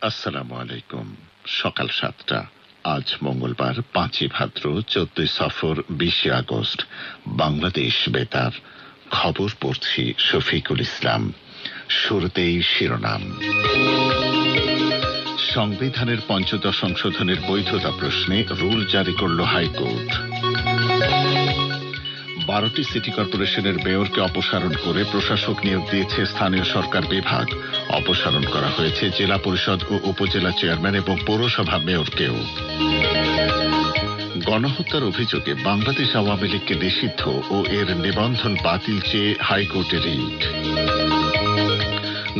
আসসালামু আলাইকুম। সকাল সাতটা। আজ মঙ্গলবার, পাঁচই ভাদ্র, চোদ্দই সফর, বিশে আগস্ট। বাংলাদেশ বেতার। খবর পড়ছি শফিকুল ইসলাম। শুরুতেই শিরোনাম। সংবিধানের পঞ্চদশ সংশোধনের বৈধতা প্রশ্নে রুল জারি করল হাইকোর্ট। বারোটি সিটি কর্পোরেশনের মেয়রকে অপসারণ করে প্রশাসক নিয়োগ দিয়েছে স্থানীয় সরকার বিভাগ। অপসারণ করা হয়েছে জেলা পরিষদ ও উপজেলা চেয়ারম্যান এবং পৌরসভা মেয়রকেও। গণহত্যার অভিযোগে বাংলাদেশ আওয়ামী লীগকে নিষিদ্ধ ও এর নিবন্ধন বাতিল চেয়ে হাইকোর্টে রিট।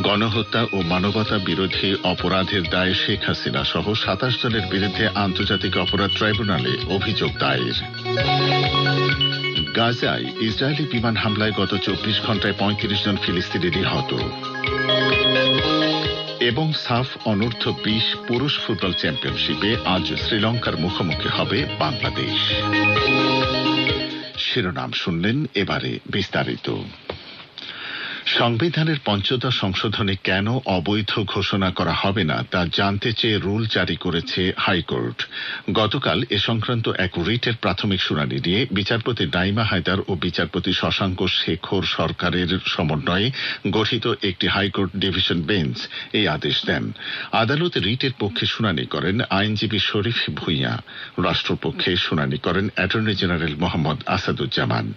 গণহত্যা ও মানবতা বিরোধী অপরাধের দায়ে শেখ হাসিনা সহ সাতাশ জনের বিরুদ্ধে আন্তর্জাতিক অপরাধ ট্রাইব্যুনালে অভিযোগ দায়ের। গাজায় ইসরায়েলি বিমান হামলায় গত চব্বিশ ঘন্টায় পঁয়ত্রিশ জন ফিলিস্তিনি নিহত। এবং সাফ অনূর্ধ্ব বিশ পুরুষ ফুটবল চ্যাম্পিয়নশিপে আজ শ্রীলঙ্কার মুখোমুখি হবে বাংলাদেশ। শিরোনাম শুনলেন এবারে বিস্তারিত। সংবিধানের পঞ্চদশ সংশোধনে কেন অবৈধ ঘোষণা করা হবে না তা জানতে চেয়ে রুল জারি করেছে হাইকোর্ট। গতকাল এ সংক্রান্ত এক রিটের প্রাথমিক শুনানি দিয়ে বিচারপতি নাইমা হায়দার ও বিচারপতি শশাঙ্ক শেখর সরকারের সমন্বয়ে গঠিত একটি হাইকোর্ট ডিভিশন বেঞ্চ এই আদেশ দেন। আদালত রিটের পক্ষে শুনানি করেন আইনজীবী শরীফ ভুইয়া। রাষ্ট্রপক্ষে শুনানি করেন অ্যাটর্নি জেনারেল মোহাম্মদ আসাদুজ্জামান।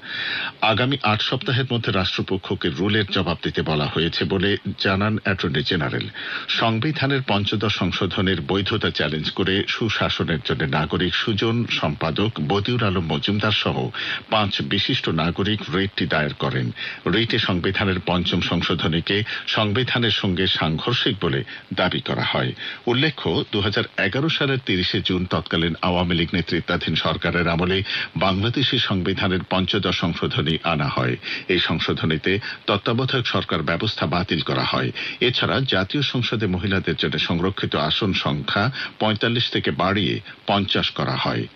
আগামী আট সপ্তাহের মধ্যে রাষ্ট্রপক্ষকে রুলের জবাব দিতে বলা হয়েছে বলে জানান অ্যাটর্নি জেনারেল। সংবিধানের পঞ্চদশ সংশোধনের বৈধতা চ্যালেঞ্জ করে সুশাসনের জন্য নাগরিক সুজন, সম্পাদক বদিউর আলম মজুমদার সহ পাঁচ বিশিষ্ট নাগরিক রিটটি দায়ের করেন। রিটে সংবিধানের পঞ্চম সংশোধনীকে সংবিধানের সঙ্গে সাংঘর্ষিক বলে দাবি করা হয়। উল্লেখ্য দু হাজার এগারো সালের তিরিশে জুন তৎকালীন আওয়ামী লীগ নেতৃত্বাধীন সরকারের আমলে বাংলাদেশি সংবিধানের পঞ্চদশ সংশোধনী আনা হয়। এই সংশোধনীতে তত্ত্বাবধায়ক সরকার ব্যবস্থা বাতিল করা হয়। এছাড়া জাতীয় সংসদে মহিলাদের জন্য সংরক্ষিত আসন সংখ্যা পঁয়তাল্লিশ থেকে বাড়িয়ে পঞ্চাশ করা হয়।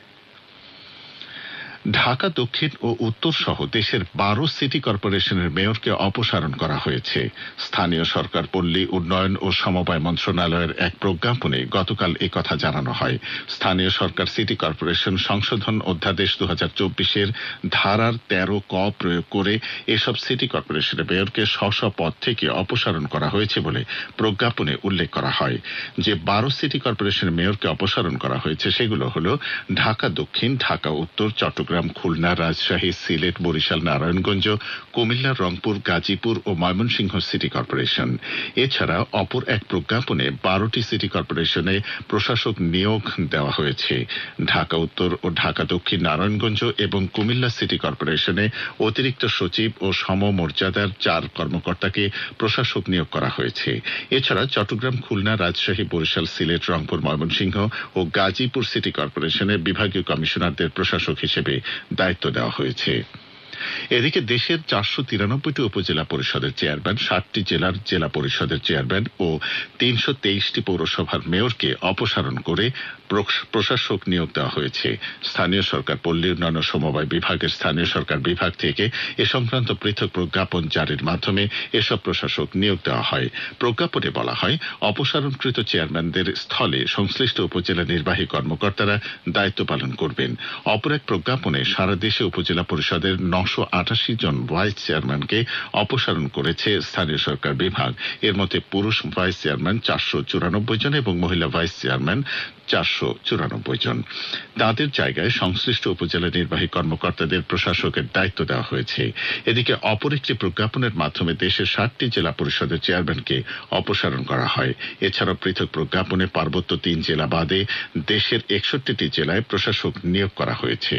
ঢাকা, দক্ষিণ ও উত্তর সহ দেশের বারো সিটি কর্পোরেশনের মেয়রকে অপসারণ করা হয়েছে। স্থানীয় সরকার, পল্লী, উন্নয়ন ও সমবায় মন্ত্রণালয়ের এক প্রজ্ঞাপনে গতকাল কথা জানানো হয়। স্থানীয় সরকার সিটি কর্পোরেশন সংশোধন অধ্যাদেশ দু হাজার চব্বিশের ধারার তেরো ক প্রয়োগ করে এসব সিটি কর্পোরেশনের মেয়রকে স্ব পদ থেকে অপসারণ করা হয়েছে বলে প্রজ্ঞাপনে উল্লেখ করা হয়। যে বারো সিটি কর্পোরেশনের মেয়রকে অপসারণ করা হয়েছে সেগুলো হল ঢাকা, দক্ষিণ, ঢাকা, উত্তর, চট্টগ্রাম খুলনা, রাজশাহী, সিলেট, বরিশাল, নারায়ণগঞ্জ, কুমিল্লা, রংপুর, গাজীপুর ও ময়মনসিংহ সিটি কর্পোরেশন। এছাড়া অপর এক প্রজ্ঞাপনে বারোটি সিটি কর্পোরেশনে প্রশাসক নিয়োগ দেওয়া হয়েছে। ঢাকা উত্তর ও ঢাকা দক্ষিণ নারায়ণগঞ্জ এবং কুমিল্লা সিটি কর্পোরেশনে অতিরিক্ত সচিব ও সমমর্যাদার চার কর্মকর্তাকে প্রশাসক নিয়োগ করা হয়েছে। এছাড়া চট্টগ্রাম, খুলনা, রাজশাহী, বরিশাল, সিলেট, রংপুর, ময়মনসিংহ ও গাজীপুর সিটি কর্পোরেশনে বিভাগীয় কমিশনারদের প্রশাসক হিসেবে দায়িত্ব দেওয়া হয়েছে। এদিকে দেশের চারশো তিরানব্বইটি উপজেলা পরিষদের চেয়ারম্যান, ষাটটি জেলার জেলা পরিষদের চেয়ারম্যান ও তিনশো তেইশটি পৌরসভার মেয়রকে অপসারণ করে প্রশাসক নিয়োগ দেওয়া হয়েছে। স্থানীয় সরকার, পল্লী উন্নয়ন সমবায় বিভাগের স্থানীয় সরকার বিভাগ থেকে এ সংক্রান্ত পৃথক প্রজ্ঞাপন জারির মাধ্যমে এসব প্রশাসক নিয়োগ দেওয়া হয়। প্রজ্ঞাপনে বলা হয়, অপসারণকৃত চেয়ারম্যানদের স্থলে সংশ্লিষ্ট উপজেলা নির্বাহী কর্মকর্তারা দায়িত্ব পালন করবেন। অপর এক প্রজ্ঞাপনে সারা দেশে উপজেলা পরিষদের নশো আটাশি জন ভাইস চেয়ারম্যানকে অপসারণ করেছে স্থানীয় সরকার বিভাগ। এর মধ্যে পুরুষ ভাইস চেয়ারম্যান চারশো চুরানব্বই জন এবং মহিলা ভাইস চেয়ারম্যান চারশো চুরানব্বই জন। তাদের জায়গায় সংশ্লিষ্ট উপজেলা নির্বাহী কর্মকর্তাদের প্রশাসকের দায়িত্ব দেওয়া হয়েছে। এদিকে অপর একটি প্রজ্ঞাপনের মাধ্যমে দেশের ষাটটি জেলা পরিষদের চেয়ারম্যানকে অপসারণ করা হয়। এছাড়াও পৃথক প্রজ্ঞাপনে পার্বত্য তিন জেলা বাদে দেশের একষট্টিটি জেলায় প্রশাসক নিয়োগ করা হয়েছে।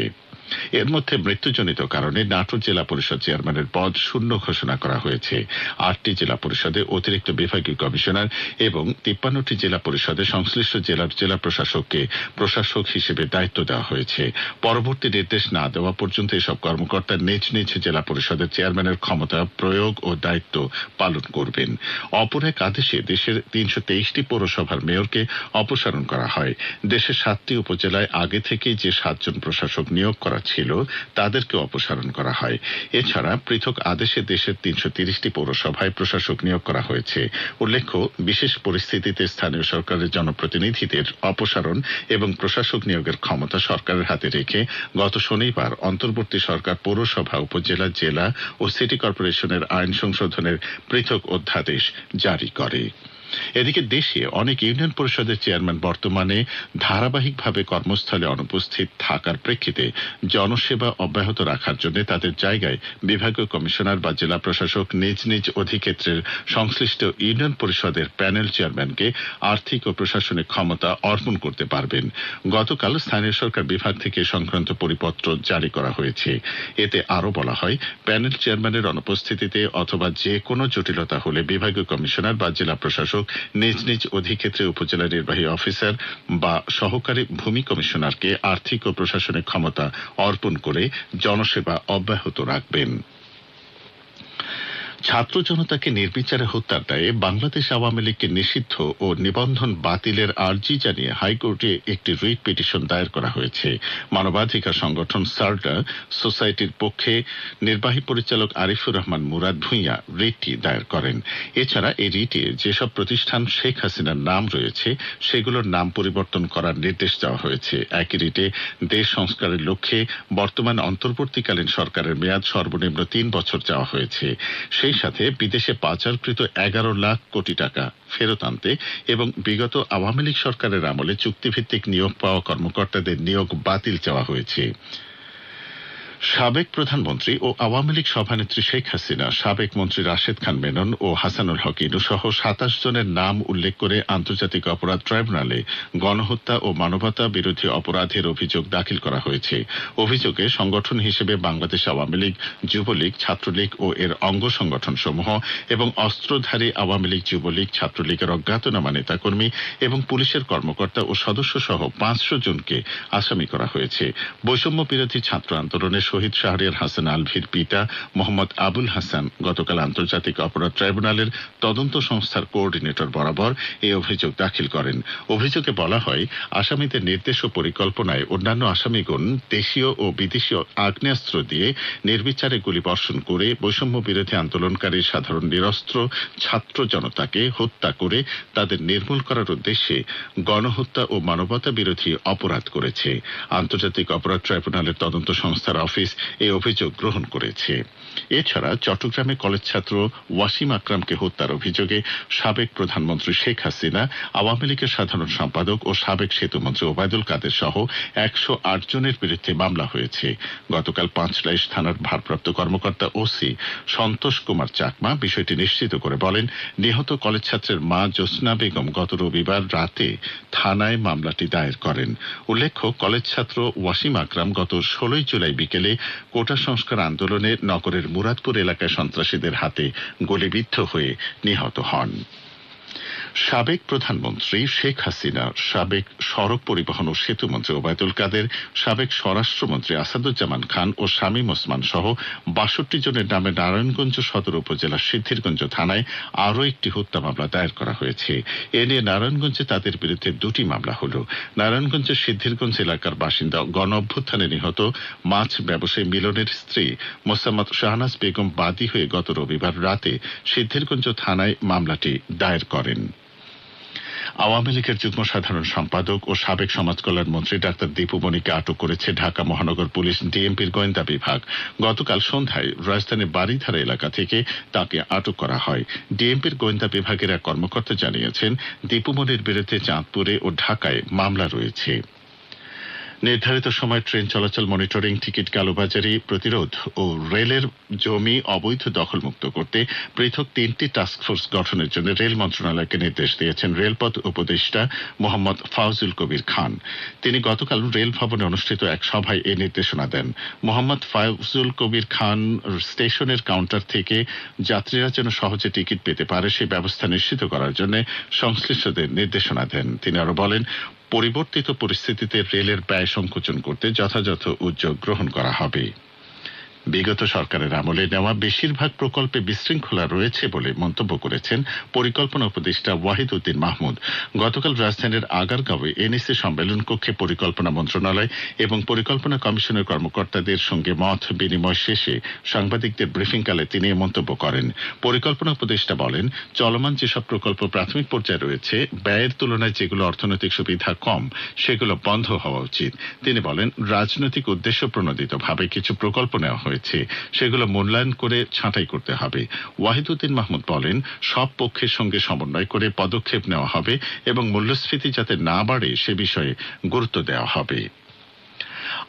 এর মধ্যে মৃত্যুজনিত কারণে নাটোর জেলা পরিষদ চেয়ারম্যানের পদ শূন্য ঘোষণা করা হয়েছে। আটটি জেলা পরিষদে অতিরিক্ত বিভাগীয় কমিশনার এবং তিপ্পান্নটি জেলা পরিষদে সংশ্লিষ্ট জেলার জেলা প্রশাসককে প্রশাসক হিসেবে দায়িত্ব দেওয়া হয়েছে। পরবর্তী নির্দেশ না দেওয়া পর্যন্ত এসব কর্মকর্তা নিজ নিজ জেলা পরিষদের চেয়ারম্যানের ক্ষমতা, প্রয়োগ ও দায়িত্ব পালন করবেন। অপর এক আদেশে দেশের তিনশো তেইশটি পৌরসভার মেয়রকে অপসারণ করা হয়। দেশের সাতটি উপজেলায় আগে থেকেই যে সাতজন প্রশাসক নিয়োগ করা করা ছিল, তাদেরকে অপসারণ করা হয়। এছাড়া পৃথক আদেশে দেশের তিনশো তিরিশটি পৌরসভায় প্রশাসক নিয়োগ করা হয়েছে। উল্লেখ্য, বিশেষ পরিস্থিতিতে স্থানীয় সরকারের জনপ্রতিনিধিদের অপসারণ এবং প্রশাসক নিয়োগের ক্ষমতা সরকারের হাতে রেখে গত শনিবার অন্তর্বর্তী সরকার পৌরসভা, উপজেলা, জেলা ও সিটি কর্পোরেশনের আইন সংশোধনের পৃথক অধ্যাদেশ জারি করে। এদিকে দেশে অনেক ইউনিয়ন পরিষদের চেয়ারম্যান বর্তমানে ধারাবাহিকভাবে কর্মস্থলে অনুপস্থিত থাকার প্রেক্ষিতে জনসেবা অব্যাহত রাখার জন্য তাদের জায়গায় বিভাগীয় কমিশনার বা জেলা প্রশাসক নিজ নিজ অধিক্ষেত্রের সংশ্লিষ্ট ইউনিয়ন পরিষদের প্যানেল চেয়ারম্যানকে আর্থিক ও প্রশাসনিক ক্ষমতা অর্পণ করতে পারবেন। গতকাল স্থানীয় সরকার বিভাগ থেকে সংক্রান্ত পরিপত্র জারি করা হয়েছে। এতে আরও বলা হয়, প্যানেল চেয়ারম্যানের অনুপস্থিতিতে অথবা যে কোনো জটিলতা হলে বিভাগীয় কমিশনার বা জেলা প্রশাসক নিজ নিজ অধিক্ষেত্রে উপজেলা নির্বাহী অফিসার বা সহকারী ভূমি কমিশনারকে আর্থিক ও প্রশাসনিক ক্ষমতা অর্পণ করে জনসেবা অব্যাহত রাখবেন। ছাত্র জনতাকে নির্বিচারে হত্যার দায়ে বাংলাদেশ আওয়ামী লীগকে নিষিদ্ধ ও নিবন্ধন বাতিলের আর্জি জানিয়ে হাইকোর্টে একটি রিট পিটিশন দায়ের করা হয়েছে। মানবাধিকার সংগঠন সার্ডা সোসাইটির পক্ষে নির্বাহী পরিচালক আরিফুর রহমান মুরাদ ভূঁইয়া রিটটি দায়ের করেন। এছাড়া এই রিটে যেসব প্রতিষ্ঠান শেখ হাসিনার নাম রয়েছে, সেগুলোর নাম পরিবর্তন করার নির্দেশ দেওয়া হয়েছে। একই রিটে দেশ সংস্কারের লক্ষ্যে বর্তমান অন্তর্বর্তীকালীন সরকারের মেয়াদ সর্বনিম্ন তিন বছর চাওয়া হয়েছে। সেই সাথে বিদেশে পাচারকৃত এগারো লাখ কোটি টাকা ফেরত আনতে এবং বিগত আওয়ামী লীগ সরকারের আমলে চুক্তিভিত্তিক নিয়োগ পাওয়া কর্মকর্তাদের নিয়োগ বাতিল চাওয়া হয়েছে। সাবেক প্রধানমন্ত্রী ও আওয়ামী লীগ সভানেত্রী শেখ হাসিনা, সাবেক মন্ত্রী রাশেদ খান মেনন ও হাসানুল হক ইনু সহ সাতাশ জনের নাম উল্লেখ করে আন্তর্জাতিক অপরাধ ট্রাইব্যুনালে গণহত্যা ও মানবতা বিরোধী অপরাধের অভিযোগ দাখিল করা হয়েছে। অভিযোগে সংগঠন হিসেবে বাংলাদেশ আওয়ামী লীগ, যুবলীগ, ছাত্রলীগ ও এর অঙ্গ সংগঠন সমূহ এবং অস্ত্রধারী আওয়ামী লীগ, যুবলীগ, ছাত্রলীগের অজ্ঞাতনামা নেতাকর্মী এবং পুলিশের কর্মকর্তা ও সদস্য সহ পাঁচশো জনকে আসামি করা হয়েছে। বৈষম্য বিরোধী ছাত্র আন্দোলনের শহীদ শাহরিয়ার হাসান আলভির পিতা মোহাম্মদ আবুল হাসান গতকাল আন্তর্জাতিক অপরাধ ট্রাইব্যুনালের তদন্ত সংস্থার কোঅর্ডিনেটর বরাবর এই অভিযোগ দাখিল করেন। অভিযোগে বলা হয়, আসামিদের নির্দেশ ও পরিকল্পনায় অন্যান্য আসামিগণ দেশীয় ও বিদেশীয় আগ্নেয়াস্ত্র দিয়ে নির্বিচারে গুলিবর্ষণ করে বৈষম্য বিরোধী আন্দোলনকারী সাধারণ নিরস্ত্র ছাত্র জনতাকে হত্যা করে তাদের নির্মূল করার উদ্দেশ্যে গণহত্যা ও মানবতা বিরোধী অপরাধ করেছে। আন্তর্জাতিক অপরাধ ট্রাইব্যুনালের তদন্ত সংস্থার অফিস এই অভিযোগ গ্রহণ করেছে। এছাড়া চট্টগ্রামে কলেজ ছাত্র ওয়াসিম আকরামকে হত্যার অভিযোগে সাবেক প্রধানমন্ত্রী শেখ হাসিনা, আওয়ামী লীগের সাধারণ সম্পাদক ও সাবেক সেতুমন্ত্রী ওবায়দুল কাদের সহ একশো আট জনের বিরুদ্ধে মামলা হয়েছে। গতকাল পাঁচলাইশ থানার ভারপ্রাপ্ত কর্মকর্তা ওসি সন্তোষ কুমার চাকমা বিষয়টি নিশ্চিত করে বলেন, নিহত কলেজ ছাত্রের মা জ্যোৎস্না বেগম গত রবিবার রাতে থানায় মামলাটি দায়ের করেন। উল্লেখ্য, কলেজ ছাত্র ওয়াসিম আকরাম গত ষোলোই জুলাই বিকেলে কোটা সংস্কার আন্দোলনে নগরের মুরাদপুর এলাকায় সন্ত্রাসীদের হাতে গুলিবিদ্ধ হয়ে নিহত হন। সাবেক প্রধানমন্ত্রী শেখ হাসিনা, সাবেক সড়ক পরিবহন ও সেতুমন্ত্রী ওবায়দুল কাদের, সাবেক স্বরাষ্ট্রমন্ত্রী আসাদুজ্জামান খান ও শামীম ওসমান সহ বাষট্টি জনের নামে নারায়ণগঞ্জ সদর উপজেলার সিদ্ধিরগঞ্জ থানায় আরও একটি হত্যা মামলা দায়ের করা হয়েছে। এ নিয়ে নারায়ণগঞ্জে তাদের বিরুদ্ধে দুটি মামলা হল। নারায়ণগঞ্জের সিদ্ধিরগঞ্জ এলাকার বাসিন্দা গণ অভ্যুত্থানে নিহত মাছ ব্যবসায়ী মিলনের স্ত্রী মোসাম্মদ শাহনাজ বেগম বাদী হয়ে গত রবিবার রাতে সিদ্ধিরগঞ্জ থানায় মামলাটি দায়ের করেন। আওয়ামী লীগের যুগ্ম সাধারণ সম্পাদক ও সাবেক সমাজকল্যাণ মন্ত্রী ডাক্তার দীপুমণিকে আটক করেছে ঢাকা মহানগর পুলিশ ডিএমপির গোয়েন্দা বিভাগ। গতকাল সন্ধ্যায় রাজধানীর বাড়িধারা এলাকা থেকে তাকে আটক করা হয়। ডিএমপির গোয়েন্দা বিভাগের এক কর্মকর্তা জানিয়েছেন দীপুমণির বিরুদ্ধে চাঁদপুরে ও ঢাকায় মামলা রয়েছে। নির্ধারিত সময় ট্রেন চলাচল মনিটরিং, টিকিট কালোবাজারি, প্রতিরোধ ও রেলের জমি অবৈধ দখলমুক্ত করতে পৃথক তিনটি টাস্কফোর্স গঠনের জন্য রেল মন্ত্রণালয়কে নির্দেশ দিয়েছেন রেলপথ উপদেষ্টা মোহাম্মদ ফাউজুল কবির খান। তিনি গতকাল রেল ভবনে অনুষ্ঠিত এক সভায় এ নির্দেশনা দেন। মোহাম্মদ ফাউজুল কবির খান স্টেশনের কাউন্টার থেকে যাত্রীরা যেন সহজে টিকিট পেতে পারে সেই ব্যবস্থা নিশ্চিত করার জন্য সংশ্লিষ্টদের নির্দেশনা দেন। তিনি আরও বলেন পরিবর্তিত পরিস্থিতিতে রেলের ব্যয় সংকোচন করতে যথাযথ উদ্যোগ গ্রহণ করা হবে। বিগত সরকারের আমলে নেওয়া বেশিরভাগ প্রকল্পে বিশৃঙ্খলা রয়েছে বলে মন্তব্য করেছেন পরিকল্পনা উপদেষ্টা ওয়াহিদ উদ্দিন মাহমুদ। গতকাল রাজধানীর আগারগাঁওয়ে এনএসসি সম্মেলন কক্ষে পরিকল্পনা মন্ত্রণালয় এবং পরিকল্পনা কমিশনের কর্মকর্তাদের সঙ্গে মত বিনিময় শেষে সাংবাদিকদের ব্রিফিংকালে তিনি এ মন্তব্য করেন। পরিকল্পনা উপদেষ্টা বলেন, চলমান যেসব প্রকল্প প্রাথমিক পর্যায়ে রয়েছে, ব্যয়ের তুলনায় যেগুলো অর্থনৈতিক সুবিধা কম, সেগুলো বন্ধ হওয়া উচিত। তিনি বলেন, রাজনৈতিক উদ্দেশ্য প্রণোদিতভাবে কিছু প্রকল্প নেওয়া হয়েছে। সেগুলো মূল্যায়ন করে ছাঁটাই করতে হবে। ওয়াহিদুদ্দিন মাহমুদ বলেন, সব পক্ষের সঙ্গে সমন্বয় করে পদক্ষেপ নেওয়া হবে এবং মূল্যস্ফীতি যাতে না বাড়ে সে বিষয়ে গুরুত্ব দেওয়া হবে।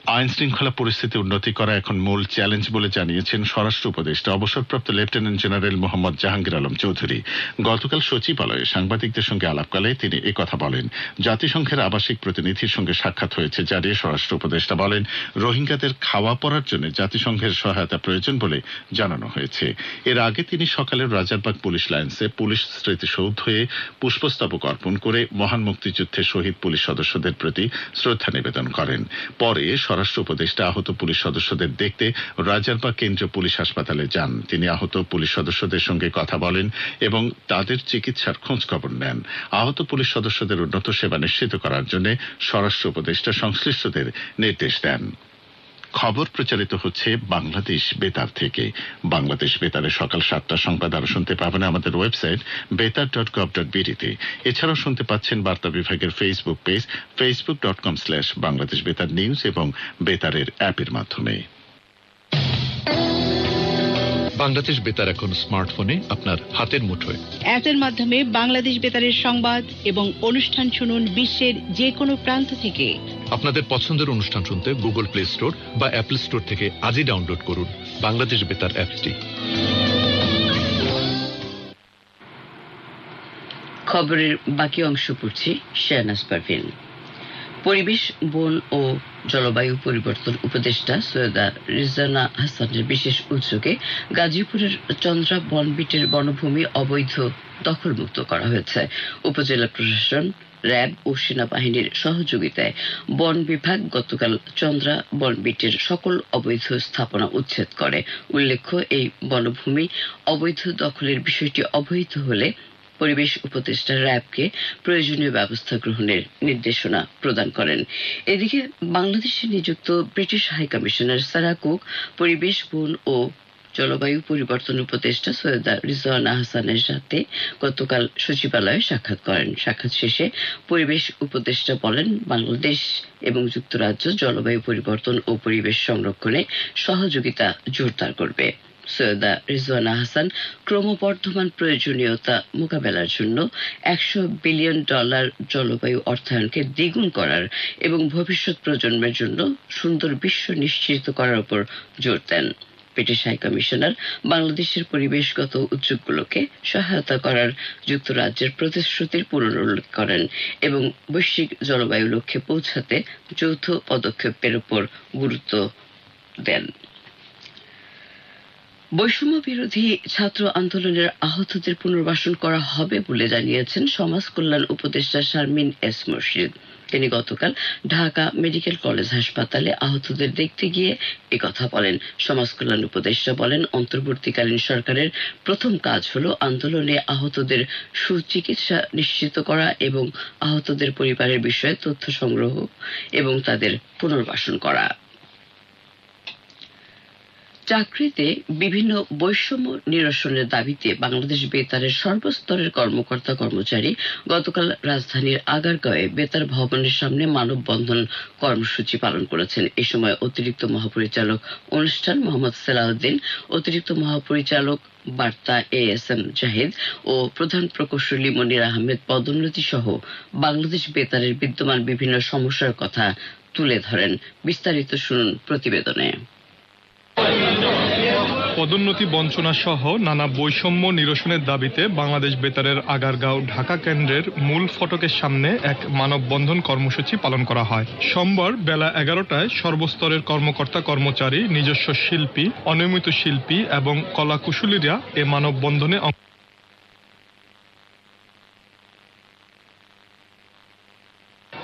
আইন শৃঙ্খলা পরিস্থিতি উন্নতি করা এখন মূল চ্যালেঞ্জ বলে জানিয়েছেন স্বরাষ্ট্র উপদেষ্টা। অবসরপ্রাপ্ত লেফটেন্যান্ট জেনারেল মোহাম্মদ জাহাঙ্গীর আলম চৌধুরী। গতকাল সচিবালয়ে সাংবাদিকদের সঙ্গে আলাপকালে তিনি একথা বলেন। জাতিসংঘের আবাসিক প্রতিনিধির সঙ্গে সাক্ষাৎ হয়েছে জানিয়ে স্বরাষ্ট্র উপদেষ্টা বলেন, রোহিঙ্গাদের খাওয়া পড়ার জন্য জাতিসংঘের সহায়তা প্রয়োজন বলে জানানো হয়েছে। এর আগে তিনি সকালে রাজারবাগ পুলিশ লাইন্সে পুলিশ স্মৃতিসৌধ হয়ে পুষ্পস্তবক অর্পণ করে মহান মুক্তিযুদ্ধে শহীদ পুলিশ সদস্যদের প্রতি শ্রদ্ধা নিবেদন করেন। পরে স্বরাষ্ট্র উপদেষ্টা আহত পুলিশ সদস্যদের দেখতে রাজারবাগ কেন্দ্রীয় পুলিশ হাসপাতালে যান। তিনি আহত পুলিশ সদস্যদের সঙ্গে কথা বলেন এবং তাদের চিকিৎসার খোঁজ খবর নেন। আহত পুলিশ সদস্যদের উন্নত সেবা নিশ্চিত করার জন্য স্বরাষ্ট্র উপদেষ্টা সংশ্লিষ্টদের নির্দেশ দেন। খবর প্রচারিত হচ্ছে বাংলাদেশ বেতার থেকে। বাংলাদেশ বেতারে সকাল সাতটা সংবাদ আরও শুনতে পাবেন আমাদের ওয়েবসাইট বেতার ডট গভ ডট বিডিতে এছাড়াও শুনতে পাচ্ছেন বার্তা বিভাগের Facebook page Facebook dot com slash Bangladesh Betar news এবং বেতারের অ্যাপের মাধ্যমে। বাংলাদেশ বেতার এখন স্মার্টফোনে আপনার হাতের মুঠোয়। অ্যাপের মাধ্যমে বাংলাদেশ বেতারের সংবাদ এবং অনুষ্ঠান শুনুন বিশ্বের যে কোনো প্রান্ত থেকে। আপনাদের পছন্দের অনুষ্ঠান শুনতে গুগল প্লে স্টোর বা অ্যাপল স্টোর থেকে আজই ডাউনলোড করুন বাংলাদেশ বেতার অ্যাপটি। খবরের বাকি অংশ পড়ছি শেয়ানাজ পারভিন পরিবেশ, বন ও জলবায়ু পরিবর্তন উপদেষ্টা সৈয়দা রিজানা হাসানের বিশেষ উদ্যোগে গাজীপুরের চন্দ্রা বনবিটের বনভূমি অবৈধ দখলমুক্ত করা হয়েছে। উপজেলা প্রশাসন, র্যাব ও সেনাবাহিনীর সহযোগিতায় বন বিভাগ গতকাল চন্দ্রা বনবিটের সকল অবৈধ স্থাপনা উচ্ছেদ করে। উল্লেখ্য, এই বনভূমি অবৈধ দখলের বিষয়টি অবহিত হলে পরিবেশ উপদেষ্টা র্যাবকে প্রয়োজনীয় ব্যবস্থা গ্রহণের নির্দেশনা প্রদান করেন। এদিকে বাংলাদেশে নিযুক্ত British high commissioner Sarah Cook, পরিবেশ, বন ও জলবায়ু পরিবর্তন উপদেষ্টা সৈয়দা রিজওয়ানা হাসানের সাথে গতকাল সচিবালয়ে সাক্ষাৎ করেন। সাক্ষাৎ শেষে পরিবেশ উপদেষ্টা বলেন, বাংলাদেশ এবং যুক্তরাজ্য জলবায়ু পরিবর্তন ও পরিবেশ সংরক্ষণে সহযোগিতা জোরদার করবে। সৈয়দা রিজওয়ানা হাসান ক্রমবর্ধমান প্রয়োজনীয়তা মোকাবেলার জন্য একশো বিলিয়ন ডলার জলবায়ু অর্থায়নকে দ্বিগুণ করার এবং ভবিষ্যৎ প্রজন্মের জন্য সুন্দর বিশ্ব নিশ্চিত করার উপর জোর দেন। ব্রিটিশ হাই কমিশনার বাংলাদেশের পরিবেশগত উদ্যোগগুলোকে সহায়তা করার যুক্তরাজ্যের প্রতিশ্রুতির পুনরুল্লেখ করেন এবং বৈশ্বিক জলবায়ু লক্ষ্যে পৌঁছাতে যৌথ পদক্ষেপের উপর গুরুত্ব দেন। বৈষম্য বিরোধী ছাত্র আন্দোলনের আহতদের পুনর্বাসন করা হবে বলে জানিয়েছেন সমাজ কল্যাণ উপদেষ্টা শারমিন এস মুর্শিদ। তিনি গতকাল ঢাকা মেডিকেল কলেজ হাসপাতালে আহতদের দেখতে গিয়ে কথা বলেন। সমাজ কল্যাণ উপদেষ্টা বলেন, অন্তর্বর্তীকালীন সরকারের প্রথম কাজ হলো আন্দোলনে আহতদের সুচিকিৎসা নিশ্চিত করা এবং আহতদের পরিবারের বিষয়ে তথ্য সংগ্রহ এবং তাদের পুনর্বাসন করা। চাকরিতে বিভিন্ন বৈষম্য নিরসনের দাবিতে বাংলাদেশ বেতারের সর্বস্তরের কর্মকর্তা কর্মচারী গতকাল রাজধানীর আগারগাঁওয়ে বেতার ভবনের সামনে মানববন্ধন কর্মসূচি পালন করেছেন। এ সময় অতিরিক্ত মহাপরিচালক অনুষ্ঠান মোহাম্মদ সালাউদ্দিন, অতিরিক্ত মহাপরিচালক বার্তা এ এস এম জাহিদ ও প্রধান প্রকৌশলী মনির আহমেদ পদোন্নতি সহ বাংলাদেশ বেতারের বিদ্যমান বিভিন্ন সমস্যার কথা তুলে ধরেন। বিস্তারিত শুনুন প্রতিবেদনে। পদোন্নতি বঞ্চনা সহ নানা বৈষম্য নিরসনের দাবিতে বাংলাদেশ বেতারের আগারগাঁও ঢাকা কেন্দ্রের মূল ফটকের সামনে এক মানববন্ধন কর্মসূচি পালন করা হয়। সোমবার বেলা এগারোটায় সর্বস্তরের কর্মকর্তা কর্মচারী, নিজস্ব শিল্পী, অনিয়মিত শিল্পী এবং কলাকুশলীরা এ মানববন্ধনে অংশ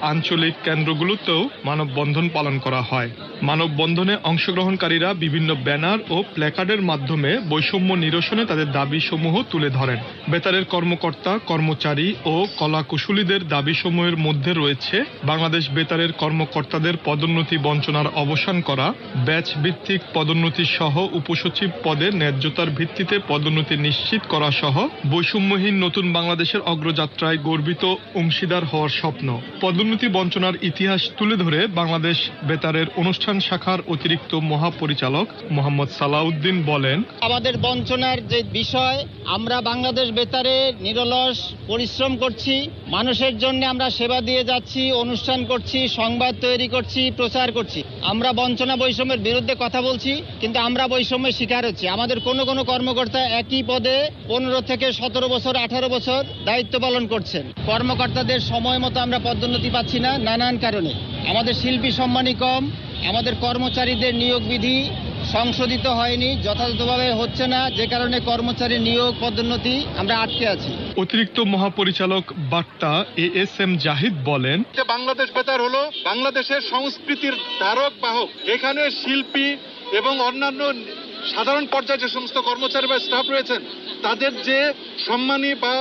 আঞ্চলিক কেন্দ্রগুলোতেও মানববন্ধন পালন করা হয়। মানববন্ধনে অংশগ্রহণকারীরা বিভিন্ন ব্যানার ও প্ল্যাকার্ডের মাধ্যমে বৈষম্য নিরসনে তাদের দাবিসমূহ তুলে ধরেন। বেতারের কর্মকর্তা, কর্মচারী ও কলাকুশলীদের দাবিসমূহের মধ্যে রয়েছে বাংলাদেশ বেতারের কর্মকর্তাদের পদোন্নতি বঞ্চনার অবসান করা ব্যাচ ভিত্তিক পদোন্নতি সহ উপসচিব পদে ন্যায্যতার ভিত্তিতে পদোন্নতি নিশ্চিত করা সহ বৈষম্যহীন নতুন বাংলাদেশের অগ্রযাত্রায় গর্বিত অংশীদার হওয়ার স্বপ্ন। পদোন্নতি বঞ্চনার ইতিহাস তুলে ধরে বাংলাদেশ বেতারের অনুষ্ঠান শাখার অতিরিক্ত মহাপরিচালক মোহাম্মদ সালাউদ্দিন বলেন, আমাদের বঞ্চনার যে বিষয়, আমরা বাংলাদেশ বেতারে নিরলস পরিশ্রম করছি, মানুষের জন্য আমরা সেবা দিয়ে যাচ্ছি, অনুষ্ঠান করছি, সংবাদ তৈরি করছি, প্রচার করছি। আমরা বঞ্চনা বৈষম্যের বিরুদ্ধে কথা বলছি, কিন্তু আমরা বৈষম্যের শিকার হচ্ছি। আমাদের কোনো কোনো কর্মকর্তা একই পদে পনেরো থেকে সতেরো বছর, আঠারো বছর দায়িত্ব পালন করছেন। কর্মকর্তাদের সময় মতো আমরা পদোন্নতি পাচ্ছি না নানান কারণে। আমাদের শিল্পী সম্মানী কম আমাদের কর্মচারীদের নিয়োগ বিধি সংশোধিত হয়নি যথাযথভাবে হচ্ছে না যে কারণে কর্মচারী নিয়োগ পদোন্নতি আমরা আটকে আছি। অতিরিক্ত মহাপরিচালক বার্তা এ এস এম জাহিদ বলেন যে বাংলাদেশ বেতার হলো বাংলাদেশের সংস্কৃতির ধারক বাহক। এখানে শিল্পী এবং অন্যান্য সাধারণ পর্যায়ে যে সমস্ত কর্মচারী বা স্টাফ রয়েছেন তাদের যে সম্মানী বা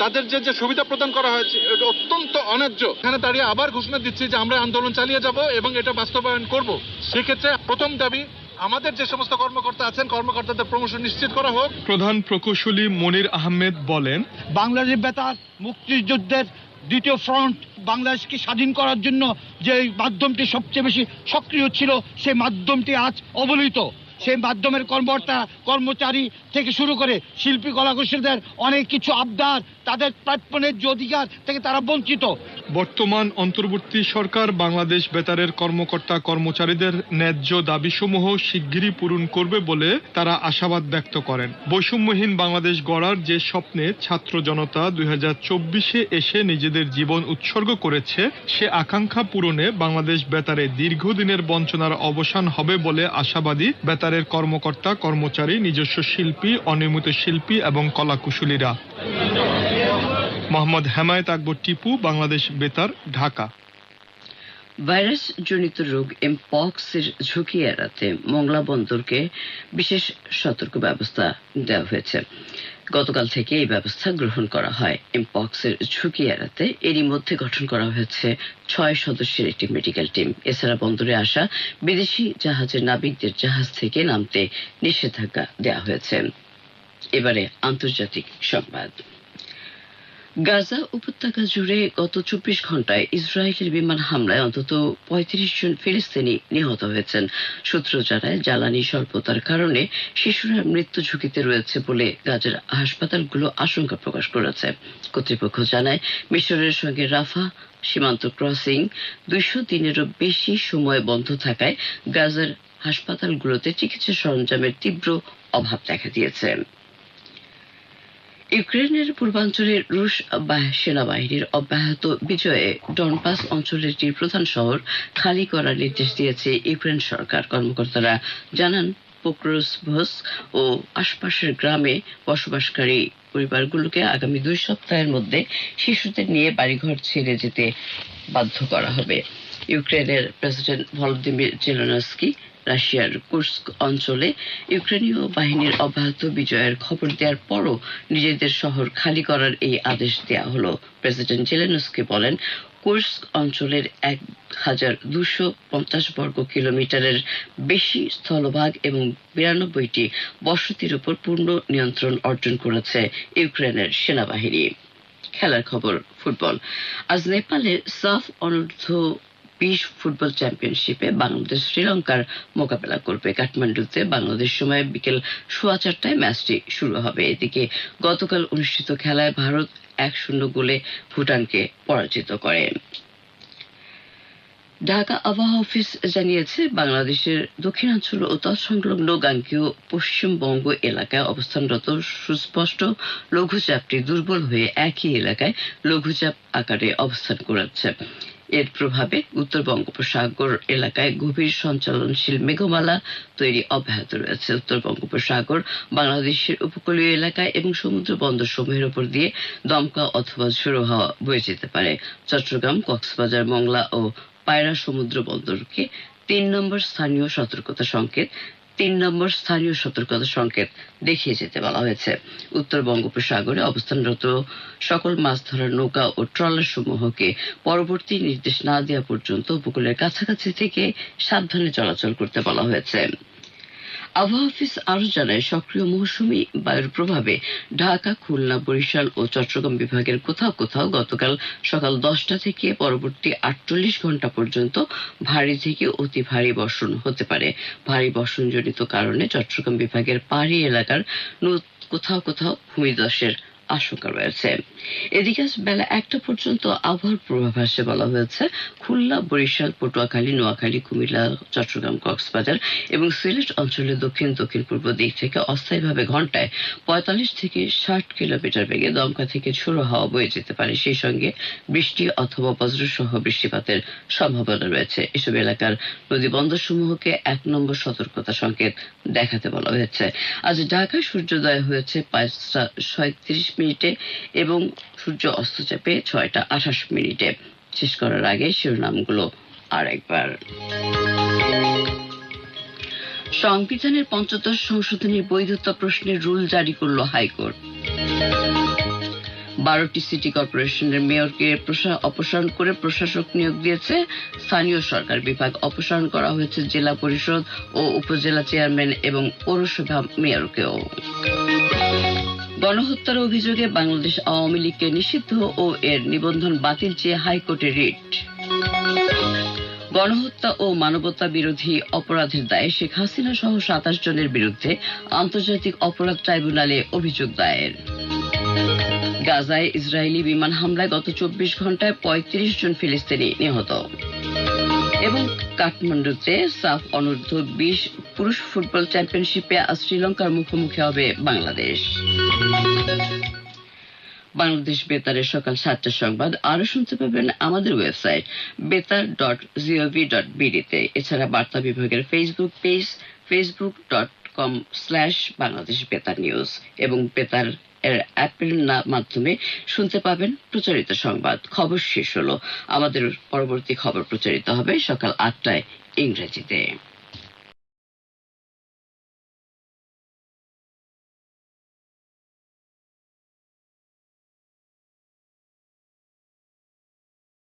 তাদের যে যে সুবিধা প্রদান করা হয়েছে এটা অত্যন্ত অন্যায্য। এখানে দাঁড়িয়ে আবার ঘোষণা দিচ্ছি যে আমরা আন্দোলন চালিয়ে যাব এবং এটা বাস্তবায়ন করব। সেক্ষেত্রে প্রথম দাবি আমাদের যে সমস্ত কর্মকর্তা আছেন কর্মকর্তাদের প্রমোশন নিশ্চিত করা হোক। প্রধান প্রকৌশলী মনির আহমেদ বলেন বাংলাদেশ বেতার মুক্তিযুদ্ধের দ্বিতীয় ফ্রন্ট বাংলাদেশকে স্বাধীন করার জন্য যে মাধ্যমটি সবচেয়ে বেশি সক্রিয় ছিল সেই মাধ্যমটি আজ অবলিত। সেই মাধ্যমের কর্মকর্তা কর্মচারী থেকে শুরু করে শিল্পী কলাকুশলীদের অনেক কিছু আবদার তাদের প্রাপ্যনের যে অধিকার থেকে তারা বঞ্চিত। বর্তমান অন্তর্বর্তী সরকার বাংলাদেশ বেতারের কর্মকর্তা কর্মচারীদের ন্যায্য দাবিসমূহ শিগগিরই পূরণ করবে বলে তারা আশাবাদ ব্যক্ত করেন। বৈষম্যহীন বাংলাদেশ গড়ার যে স্বপ্নে ছাত্র জনতা দুই চব্বিশে এসে নিজেদের জীবন উৎসর্গ করেছে, সে আকাঙ্ক্ষা পূরণে বাংলাদেশ বেতারে দীর্ঘদিনের বঞ্চনার অবসান হবে বলে আশাবাদী বেতারের কর্মকর্তা কর্মচারী, নিজস্ব শিল্পী অনিয়মিত শিল্পী এবং কলাকুশলীরা। মোহাম্মদ হেমায়েত আকবর টিপু, বাংলাদেশ বেতার, ঢাকা। ভাইরাস জনিত রোগ এমপক্স এর ঝুঁকি এড়াতে মংলা বন্দরকে বিশেষ সতর্ক ব্যবস্থা দেওয়া হয়েছে। গতকাল থেকে এই ব্যবস্থা গ্রহণ করা হয়। এমপক্স এর ঝুঁকি এড়াতে এরই মধ্যে গঠন করা হয়েছে ছয় সদস্যের একটি মেডিকেল টিম। এছাড়া বন্দরে আসা বিদেশি জাহাজের নাবিকদের জাহাজ থেকে নামতে নিষেধাজ্ঞা দেওয়া হয়েছে। এবারে আন্তর্জাতিক সংবাদ। গাজা উপত্যকা জুড়ে গত চব্বিশ ঘন্টায় ইসরায়েলের বিমান হামলায় অন্তত পঁয়ত্রিশ জন ফিলিস্তিনি নিহত হয়েছেন। সূত্র জানায়, জ্বালানি স্বল্পতার কারণে শিশুরা মৃত্যু ঝুঁকিতে রয়েছে বলে গাজার হাসপাতালগুলো আশঙ্কা প্রকাশ করেছে। কর্তৃপক্ষ জানায়, মিশরের সঙ্গে রাফা সীমান্ত ক্রসিং দুইশো দিনেরও বেশি সময় বন্ধ থাকায় গাজার হাসপাতালগুলোতে চিকিৎসা সরঞ্জামের তীব্র অভাব দেখা দিয়েছে। ইউক্রেনের পূর্বাঞ্চলে রুশ সেনাবাহিনীর অব্যাহত বিজয়ে ডনবাস অঞ্চলের একটি প্রধান শহর খালি করার নির্দেশ দিয়েছে ইউক্রেন সরকার কর্মকর্তারা। জানান, পোক্রোসভস ও আশপাশের গ্রামে বসবাসকারী পরিবারগুলোকে আগামী দুই সপ্তাহের মধ্যে শিশুদের নিয়ে বাড়িঘর ছেড়ে যেতে বাধ্য করা হবে। ইউক্রেনের প্রেসিডেন্ট ভলোদিমির জেলেনস্কি রাশিয়ার কুর্স্ক অঞ্চলে ইউক্রেনীয় বাহিনীর অব্যাহত বিজয়ের খবর দেওয়ার পরও নিজেদের শহর খালি করার এই আদেশ দেওয়া হলো। প্রেসিডেন্ট জেলেনস্কি বলেন, কুর্স্ক অঞ্চলের এক হাজার দুশো পঞ্চাশ বর্গ কিলোমিটারের বেশি স্থলভাগ এবং বিরানব্বইটি বসতির উপর পূর্ণ নিয়ন্ত্রণ অর্জন করেছে ইউক্রেনের সেনাবাহিনী। খেলার খবর, ফুটবল। আজ নেপালে সাফ অনূর্ধ্ব বিশ ফুটবল চ্যাম্পিয়নশিপে বাংলাদেশ শ্রীলঙ্কার মোকাবেলা করবে কাঠমান্ডুতে। বাংলাদেশ সময় বিকেল সোয়া চারটায় ম্যাচটি শুরু হবে। এদিকে গতকাল অনুষ্ঠিত খেলায় ভারত এক শূন্য গোলে ভুটানকে পরাজিত করে। ঢাকা আবহাওয়া অফিস জানিয়েছে, বাংলাদেশের দক্ষিণাঞ্চল ও তৎসংলগ্ন গাঙ্গীয় পশ্চিমবঙ্গ এলাকায় অবস্থানরত সুস্পষ্ট লঘুচাপটি দুর্বল হয়ে একই এলাকায় লঘুচাপ আকারে অবস্থান করেছে। এর প্রভাবে উত্তর বঙ্গোপসাগর এলাকায় গভীর সঞ্চালনশীল মেঘমালা তৈরি অব্যাহত রয়েছে। উত্তর বঙ্গোপসাগর বাংলাদেশের উপকূলীয় এলাকায় এবং সমুদ্র বন্দর সমূহের উপর দিয়ে দমকা অথবা ঝোড়ো হাওয়া বয়ে যেতে পারে। চট্টগ্রাম, কক্সবাজার, মংলা ও পায়রা সমুদ্র বন্দরকে তিন নম্বর স্থানীয় সতর্কতা সংকেত তিন নম্বর স্থানীয় সতর্কতা সংকেত দেখিয়ে যেতে বলা হয়েছে। উত্তর বঙ্গোপসাগরে অবস্থানরত সকল মাছ ধরার নৌকা ও ট্রলার সমূহকে পরবর্তী নির্দেশ না দেওয়া পর্যন্ত উপকূলের কাছাকাছি থেকে সাবধানে চলাচল করতে বলা হয়েছে। আবহাওয়া অফিস আরও জানায়, সক্রিয় মৌসুমি বায়ুর প্রভাবে ঢাকা, খুলনা, বরিশাল ও চট্টগ্রাম বিভাগের কোথাও কোথাও গতকাল সকাল দশটা থেকে পরবর্তী আটচল্লিশ ঘণ্টা পর্যন্ত ভারী থেকে অতি ভারী বর্ষণ হতে পারে। ভারী বর্ষণজনিত কারণে চট্টগ্রাম বিভাগের পাহাড়ি এলাকার কোথাও কোথাও ভূমিধসের আশঙ্কা রয়েছে। এদিকে আজ বেলা একটা পর্যন্ত আবহাওয়ার পূর্বাভাসে বলা হয়েছে, খুলনা, বরিশাল, পটুয়াখালী, নোয়াখালী, কুমিল্লা, চট্টগ্রাম, কক্সবাজার এবং সিলেট অঞ্চলের দক্ষিণ দক্ষিণ পূর্ব দিক থেকে অস্থায়ীভাবে ঘন্টায় পঁয়তাল্লিশ থেকে ষাট কিলোমিটার বেগে দমকা থেকে ঝোড়ো হাওয়া বয়ে যেতে পারে। সেই সঙ্গে বৃষ্টি অথবা বজ্রসহ বৃষ্টিপাতের সম্ভাবনা রয়েছে। এসব এলাকার নদী বন্দর সমূহকে এক নম্বর সতর্কতা সংকেত দেখাতে বলা হয়েছে। আজ ঢাকায় সূর্যোদয় হয়েছে পাঁচটা সাঁত্রিশ মিনিটে এবং সূর্য অস্ত চাপে ছয়টা আঠাশ মিনিটে। শেষ করার আগে শিরোনামগুলো আর একবার সংবিধানের পঞ্চদশ সংশোধনীর বৈধতা প্রশ্নের রুল জারি করল হাইকোর্ট। বারোটি সিটি কর্পোরেশনের মেয়রকে অপসারণ করে প্রশাসক নিয়োগ দিয়েছে। স্থানীয় সরকার বিভাগ অপসারণ করা হয়েছে জেলা পরিষদ ও উপজেলা চেয়ারম্যান এবং পৌরসভা মেয়রকেও। গণহত্যার অভিযোগে বাংলাদেশ আওয়ামী লীগকে নিষিদ্ধ ও এর নিবন্ধন বাতিল চেয়ে হাইকোর্টে রিট। গণহত্যা ও মানবতা বিরোধী অপরাধের দায়ে শেখ হাসিনা সহ সাতাশ জনের বিরুদ্ধে আন্তর্জাতিক অপরাধ ট্রাইব্যুনালে অভিযোগ দায়ের। গাজায় ইসরায়েলি বিমান হামলায় গত চব্বিশ ঘন্টায় পঁয়ত্রিশ জন ফিলিস্তিনি নিহত। এবং কাঠমান্ডুতে সাফ অনূর্ধ্ব বিশ পুরুষ ফুটবল চ্যাম্পিয়নশিপে আজ শ্রীলঙ্কার মুখোমুখি হবে বাংলাদেশ। বাংলাদেশ বেতারের সকাল সাতটার সংবাদ আরও শুনতে পাবেন আমাদের ওয়েবসাইট বেতার ডট জিওভি ডট বিডিতে এছাড়া বার্তা বিভাগের Facebook page Facebook dot com slash Bangladesh Betar news এবং বেতার এর অ্যাপের মাধ্যমে শুনতে পাবেন প্রচারিত সংবাদ। খবর শেষ হলো। আমাদের পরবর্তী খবর প্রচারিত হবে সকাল আটটায় ইংরেজিতে।